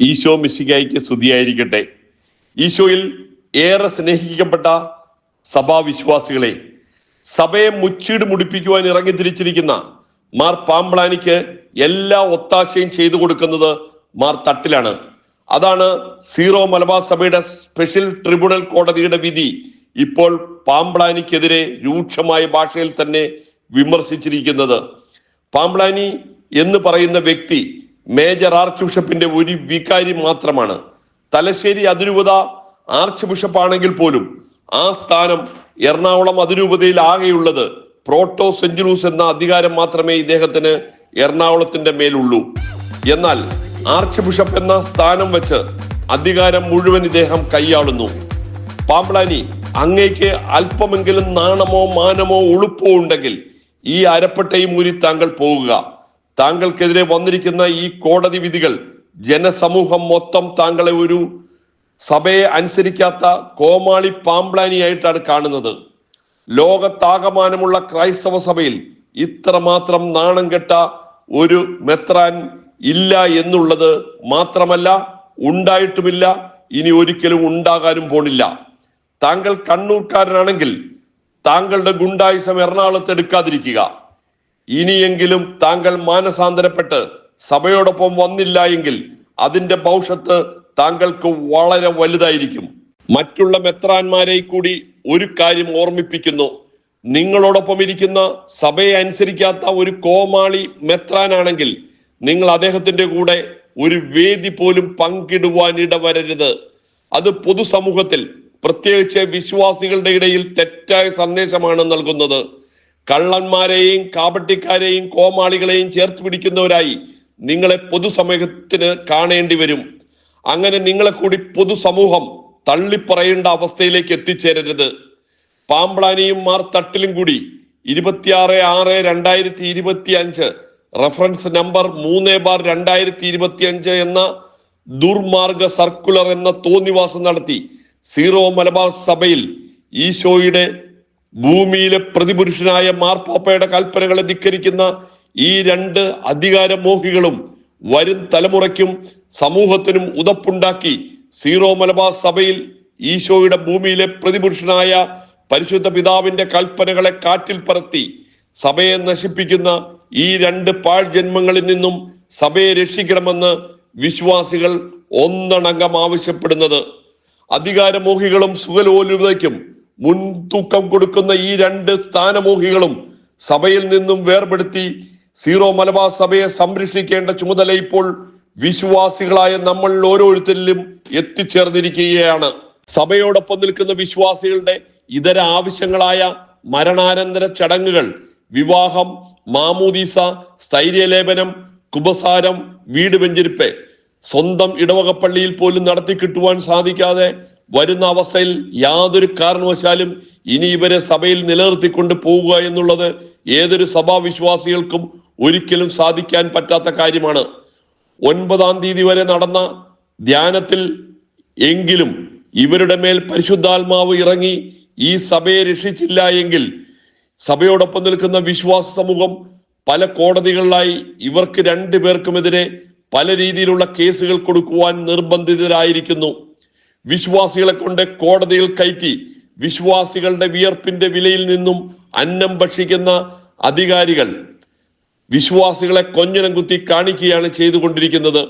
ഈശോ മിശികായിക്ക് സ്തുതിയായിരിക്കട്ടെ. ഈശോയിൽ ഏറെ സ്നേഹിക്കപ്പെട്ട സഭാവിശ്വാസികളെ സഭയെ മുച്ചീട് മുടിപ്പിക്കുവാൻ ഇറങ്ങിത്തിരിച്ചിരിക്കുന്ന മാർ പാമ്പ്ളാനിക്ക് എല്ലാ ഒത്താശയും ചെയ്തു കൊടുക്കുന്നത് മാർ തട്ടിലാണ്. അതാണ് സീറോ മലബാർ സഭയുടെ സ്പെഷ്യൽ ട്രിബ്യൂണൽ കോടതിയുടെ വിധി. ഇപ്പോൾ പാമ്പ്ലാനിക്കെതിരെ രൂക്ഷമായ ഭാഷയിൽ തന്നെ വിമർശിച്ചിരിക്കുന്നത്. പാമ്പ്ലാനി എന്ന് പറയുന്ന വ്യക്തി മേജർ ആർച്ച് ബിഷപ്പിന്റെ ഒരു വികാരി മാത്രമാണ്. തലശ്ശേരി അതിരൂപത ആർച്ച് ബിഷപ്പാണെങ്കിൽ പോലും ആ സ്ഥാനം എറണാകുളം അതിരൂപതയിൽ ആകെയുള്ളത് പ്രോട്ടോ സെഞ്ചുറൂസ് എന്ന അധികാരം മാത്രമേ ഇദ്ദേഹത്തിന് എറണാകുളത്തിന്റെ മേലുള്ളൂ. എന്നാൽ ആർച്ച് ബിഷപ്പ് എന്ന സ്ഥാനം വെച്ച് അധികാരം മുഴുവൻ ഇദ്ദേഹം കൈയാളുന്നു. പാമ്പളാനി അങ്ങേക്ക് അല്പമെങ്കിലും നാണമോ മാനമോ ഉളുപ്പോ ഉണ്ടെങ്കിൽ ഈ അരപ്പട്ടയും ഊരി താങ്കൾ പോകുക. താങ്കൾക്കെതിരെ വന്നിരിക്കുന്ന ഈ കോടതി വിധികൾ ജനസമൂഹം മൊത്തം താങ്കളെ ഒരു സഭയെ അനുസരിക്കാത്ത കോമാളി പാമ്പ്ലാനിയായിട്ടാണ് കാണുന്നത്. ലോകത്താകമാനമുള്ള ക്രൈസ്തവ സഭയിൽ ഇത്രമാത്രം നാണം കെട്ട ഒരു മെത്രാൻ ഇല്ല എന്നുള്ളത് മാത്രമല്ല ഉണ്ടായിട്ടുമില്ല ഇനി ഒരിക്കലും ഉണ്ടാകാനും പോണില്ല. താങ്കൾ കണ്ണൂർക്കാരനാണെങ്കിൽ താങ്കളുടെ ഗുണ്ടായുസം എറണാകുളത്ത് എടുക്കാതിരിക്കുക. ഇനിയെങ്കിലും താങ്കൾ മാനസാന്തരപ്പെട്ട് സഭയോടൊപ്പം വന്നില്ല എങ്കിൽ അതിന്റെ ഭവിഷ്യത്ത് താങ്കൾക്ക് വളരെ വലുതായിരിക്കും. മറ്റുള്ള മെത്രാന്മാരെ കൂടി ഒരു കാര്യം ഓർമ്മിപ്പിക്കുന്നു. നിങ്ങളോടൊപ്പം ഇരിക്കുന്ന സഭയെ അനുസരിക്കാത്ത ഒരു കോമാളി മെത്രാനാണെങ്കിൽ നിങ്ങൾ അദ്ദേഹത്തിന്റെ കൂടെ ഒരു വേദി പോലും പങ്കിടുവാൻ ഇടവരരുത്. അത് പൊതുസമൂഹത്തിൽ പ്രത്യേകിച്ച് വിശ്വാസികളുടെ ഇടയിൽ തെറ്റായ സന്ദേശമാണ് നൽകുന്നത്. കള്ളന്മാരെയും കാപട്ടിക്കാരെയും കോമാളികളെയും ചേർത്ത് പിടിക്കുന്നവരായി നിങ്ങളെ പൊതുസമൂഹത്തിന് കാണേണ്ടി വരും. അങ്ങനെ നിങ്ങളെ കൂടി പൊതുസമൂഹം തള്ളിപ്പറയേണ്ട അവസ്ഥയിലേക്ക് എത്തിച്ചേരരുത്. പാമ്പ്ളാനിയും മാർ തട്ടിലും കൂടി ഇരുപത്തിയാറ് ആറ് രണ്ടായിരത്തി ഇരുപത്തി അഞ്ച് റഫറൻസ് നമ്പർ മൂന്ന് ബാർ രണ്ടായിരത്തി ഇരുപത്തി അഞ്ച് എന്ന ദുർമാർഗ സർക്കുലർ എന്ന തോന്നിവാസം നടത്തി സീറോ മലബാർ സഭയിൽ ഈശോയുടെ ഭൂമിയിലെ പ്രതിപുരുഷനായ മാർപ്പാപ്പയുടെ കൽപ്പനകളെ ധിക്കരിക്കുന്ന ഈ രണ്ട് അധികാരമോഹികളും വരും തലമുറയ്ക്കും സമൂഹത്തിനും ഉതപ്പുണ്ടാക്കി സീറോ മലബാർ സഭയിൽ ഈശോയുടെ ഭൂമിയിലെ പ്രതിപുരുഷനായ പരിശുദ്ധ പിതാവിന്റെ കൽപ്പനകളെ കാറ്റിൽ പറത്തി സഭയെ നശിപ്പിക്കുന്ന ഈ രണ്ട് പാഴ് ജന്മങ്ങളിൽ നിന്നും സഭയെ രക്ഷിക്കണമെന്ന് വിശ്വാസികൾ ഒന്നടങ്കം ആവശ്യപ്പെടുന്നത്. അധികാരമോഹികളും സുഖലോലുതയ്ക്കും മുൻതൂക്കം കൊടുക്കുന്ന ഈ രണ്ട് സ്ഥാനമോഹികളും സഭയിൽ നിന്നും വേർപെടുത്തി സീറോ മലബാർ സഭയെ സംരക്ഷിക്കേണ്ട ചുമതല ഇപ്പോൾ വിശ്വാസികളായ നമ്മൾ ഓരോരുത്തരിലും എത്തിച്ചേർന്നിരിക്കുകയാണ്. സഭയോടൊപ്പം നിൽക്കുന്ന വിശ്വാസികളുടെ ഇതര ആവശ്യങ്ങളായ മരണാനന്തര ചടങ്ങുകൾ വിവാഹം മാമൂദീസ സ്ഥൈര്യലേപനം കുബസാരം വീട് വെഞ്ചിരിപ്പ് സ്വന്തം ഇടവകപ്പള്ളിയിൽ പോലും നടത്തി കിട്ടുവാൻ സാധിക്കാതെ വരുന്ന അവസ്ഥയിൽ യാതൊരു കാരണവശാലും ഇനി ഇവരെ സഭയിൽ നിലനിർത്തിക്കൊണ്ട് പോവുക എന്നുള്ളത് ഏതൊരു സഭാവിശ്വാസികൾക്കും ഒരിക്കലും സാധിക്കാൻ പറ്റാത്ത കാര്യമാണ്. ഒൻപതാം തീയതി വരെ നടന്ന ധ്യാനത്തിൽ എങ്കിലും ഇവരുടെ മേൽ പരിശുദ്ധാത്മാവ് ഇറങ്ങി ഈ സഭയെ രക്ഷിച്ചില്ല എങ്കിൽ സഭയോടൊപ്പം നിൽക്കുന്ന വിശ്വാസ സമൂഹം പല കോടതികളിലായി ഇവർക്ക് രണ്ടു പേർക്കുമെതിരെ പല രീതിയിലുള്ള കേസുകൾ കൊടുക്കുവാൻ നിർബന്ധിതരായിരിക്കുന്നു. വിശ്വാസികളെ കൊണ്ട് കോടതിയിൽ കയറ്റി വിശ്വാസികളുടെ വിയർപ്പിന്റെ വിലയിൽ നിന്നും അന്നം ഭക്ഷിക്കുന്ന അധികാരികൾ വിശ്വാസികളെ കൊഞ്ഞനം കുത്തി കാണിക്കുകയാണ് ചെയ്തുകൊണ്ടിരിക്കുന്നത്.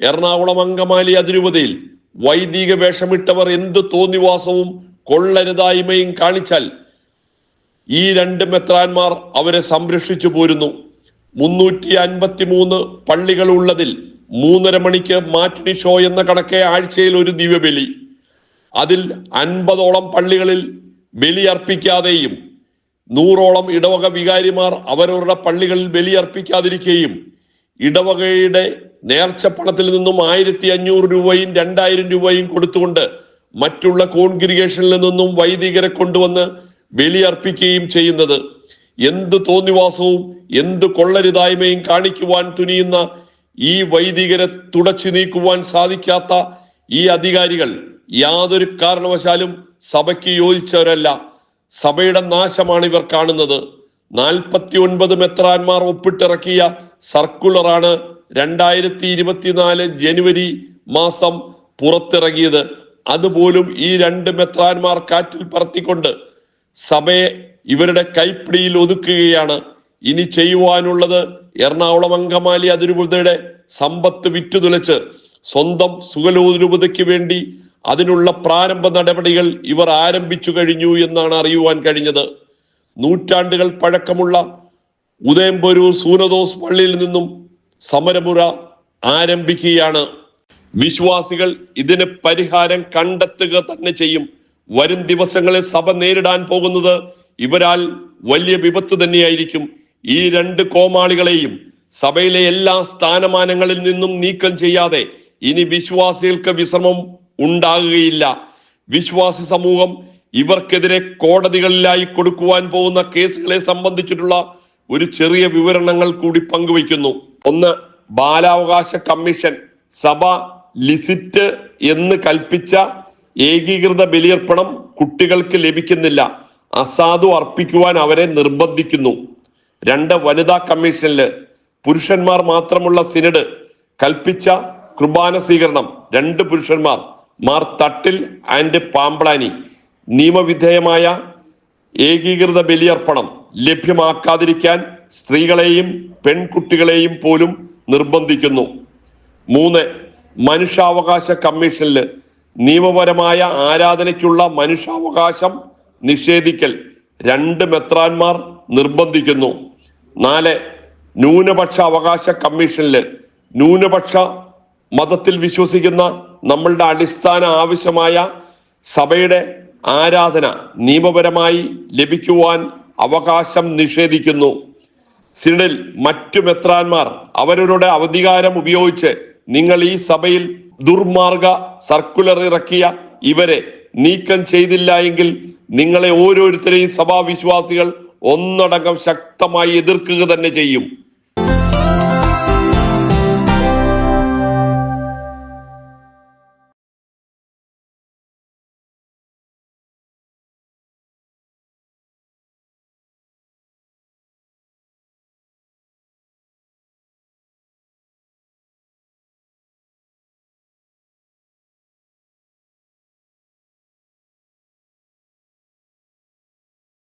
എറണാകുളം അങ്കമാലി അതിരൂപതയിൽ വൈദിക വേഷമിട്ടവർ എന്ത് തോന്നിവാസവും കൊള്ളരുതായ്മയും കാണിച്ചാൽ ഈ രണ്ട് മെത്രാന്മാർ അവരെ സംരക്ഷിച്ചു പോരുന്നു. മുന്നൂറ്റി അൻപത്തി മൂന്ന് പള്ളികൾ ഉള്ളതിൽ മൂന്നര മണിക്ക് മാറ്റിനി ഷോ എന്ന കണക്കെ ആഴ്ചയിൽ ഒരു ദിവ്യബലി. അതിൽ അൻപതോളം പള്ളികളിൽ ബലി അർപ്പിക്കാതെയും നൂറോളം ഇടവക വികാരിമാർ അവരവരുടെ പള്ളികളിൽ ബലി അർപ്പിക്കാതിരിക്കുകയും ഇടവകയുടെ നേർച്ചപ്പണത്തിൽ നിന്നും ആയിരത്തി അഞ്ഞൂറ് രൂപയും രണ്ടായിരം രൂപയും കൊടുത്തുകൊണ്ട് മറ്റുള്ള കോൺഗ്രിഗേഷനിൽ നിന്നും വൈദികരെ കൊണ്ടുവന്ന് ബലി അർപ്പിക്കുകയും ചെയ്യുന്നത്. എന്ത് തോന്നിവാസവും എന്ത് കൊള്ളരുതായ്മയും കാണിക്കുവാൻ തുനിയുന്ന ഈ വൈദികരെ തുടച്ചു നീക്കുവാൻ സാധിക്കാത്ത ഈ അധികാരികൾ യാതൊരു കാരണവശാലും സഭയ്ക്ക് യോജിച്ചവരല്ല. സഭയുടെ നാശമാണ് ഇവർ കാണുന്നത്. നാൽപ്പത്തി ഒൻപത് മെത്രാന്മാർ ഒപ്പിട്ടിറക്കിയ സർക്കുലറാണ് രണ്ടായിരത്തി ഇരുപത്തിനാല് ജനുവരി മാസം പുറത്തിറങ്ങിയത്. അതുപോലും ഈ രണ്ട് മെത്രാന്മാർ കാറ്റിൽ പറത്തിക്കൊണ്ട് സഭയെ ഇവരുടെ കൈപ്പിടിയിൽ ഒതുക്കുകയാണ്. ഇനി ചെയ്യുവാനുള്ളത് എറണാകുളം അങ്കമാലി അതിരൂപതയുടെ സമ്പത്ത് വിറ്റുതുലച്ച് സ്വന്തം സുഖലോരൂപതയ്ക്ക് വേണ്ടി അതിനുള്ള പ്രാരംഭ നടപടികൾ ഇവർ ആരംഭിച്ചു കഴിഞ്ഞു എന്നാണ് അറിയുവാൻ കഴിഞ്ഞത്. നൂറ്റാണ്ടുകൾ പഴക്കമുള്ള ഉദയംപൊരൂർ സൂനദോസ് പള്ളിയിൽ നിന്നും സമരമുറ ആരംഭിക്കുകയാണ്. വിശ്വാസികൾ ഇതിന് പരിഹാരം കണ്ടെത്തുക തന്നെ ചെയ്യും. വരും ദിവസങ്ങളിൽ സഭ നേരിടാൻ പോകുന്നത് ഇവരാൽ വലിയ വിപത്ത് തന്നെയായിരിക്കും. ഈ രണ്ട് കോമാളികളെയും സഭയിലെ എല്ലാ സ്ഥാനമാനങ്ങളിൽ നിന്നും നീക്കം ചെയ്യാതെ ഇനി വിശ്വാസികൾക്ക് വിശ്രമം ഉണ്ടാകുകയില്ല. വിശ്വാസി സമൂഹം ഇവർക്കെതിരെ കോടതികളിലായി കൊടുക്കുവാൻ പോകുന്ന കേസുകളെ സംബന്ധിച്ചിട്ടുള്ള ഒരു ചെറിയ വിവരണങ്ങൾ കൂടി പങ്കുവയ്ക്കുന്നു. ഒന്ന് ബാലാവകാശ കമ്മീഷൻ സഭ ലിസിറ്റ് എന്ന് കൽപ്പിച്ച ഏകീകൃത ബലിയർപ്പണം കുട്ടികൾക്ക് ലഭിക്കുന്നില്ല. അസാധു അർപ്പിക്കുവാൻ അവരെ നിർബന്ധിക്കുന്നു. രണ്ട് വനിതാ കമ്മീഷനിൽ പുരുഷന്മാർ മാത്രമുള്ള സിനഡ് കൽപ്പിച്ച കുർബാന സ്വീകരണം രണ്ട് പുരുഷന്മാർ മാർ തട്ടിൽ ആൻഡ് പാമ്പ്ളാനി. നിയമവിധേയമായ ഏകീകൃത ബലിയർപ്പണം ലഭ്യമാക്കാതിരിക്കാൻ സ്ത്രീകളെയും പെൺകുട്ടികളെയും പോലും നിർബന്ധിക്കുന്നു. മൂന്ന് മനുഷ്യാവകാശ കമ്മീഷനിൽ നിയമപരമായ ആരാധനയ്ക്കുള്ള മനുഷ്യാവകാശം നിഷേധിക്കൽ രണ്ട് മെത്രാന്മാർ നിർബന്ധിക്കുന്നു. നാല് ന്യൂനപക്ഷ അവകാശ കമ്മീഷനിൽ ന്യൂനപക്ഷ മതത്തിൽ വിശ്വസിക്കുന്ന നമ്മളുടെ അടിസ്ഥാന ആവശ്യമായ സഭയുടെ ആരാധന നിയമപരമായി ലഭിക്കുവാൻ അവകാശം നിഷേധിക്കുന്നു. സിനഡിൽ മറ്റു മെത്രാന്മാർ അവരുടെ അവധികാരം ഉപയോഗിച്ച് നിങ്ങൾ ഈ സഭയിൽ ദുർമാർഗ സർക്കുലർ ഇറക്കിയ ഇവരെ നീക്കം ചെയ്തില്ല എങ്കിൽ നിങ്ങളെ ഓരോരുത്തരെയും സഭാവിശ്വാസികൾ ഒന്നടങ്കം ശക്തമായി എതിർക്കുക തന്നെ ചെയ്യും.